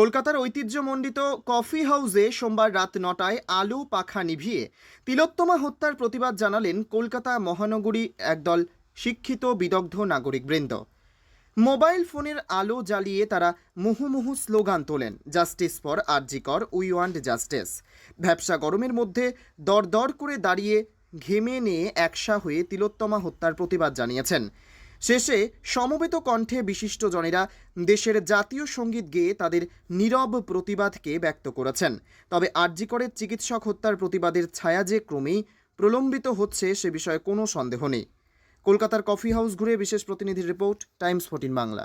কলকাতার ঐতিহ্যমণ্ডিত কফি হাউসে সোমবার রাত নটায় আলো, পাখা নিভিয়ে তিলোত্তমা হত্যার প্রতিবাদ জানালেন কলকাতা মহানগরী একদল শিক্ষিত, বিদগ্ধ নাগরিকবৃন্দ। মোবাইল ফোনের আলো জ্বালিয়ে তারা মুহুমুহু স্লোগান তোলেন, justice for RG Kar we want justice. ভ্যাবসা গরমের মধ্যে দরদর করে দাঁড়িয়ে ঘেমে নিয়ে একসা হয়ে তিলোত্তমা হত্যার প্রতিবাদ জানিয়েছেন। শেষে সমবেত কণ্ঠে বিশিষ্টজনেরা দেশের জাতীয় সংগীত গেয়ে তাদের নীরব প্রতিবাদকে ব্যক্ত করেছেন। তবে আরজিকরের চিকিৎসক হত্যার প্রতিবাদের ছায়া যে ক্রমেই প্রলম্বিত হচ্ছে সে বিষয়ে কোনো সন্দেহ নেই। কলকাতার কফি হাউস ঘুরে বিশেষ প্রতিনিধির রিপোর্ট, টাইমস ফোর্টিন বাংলা।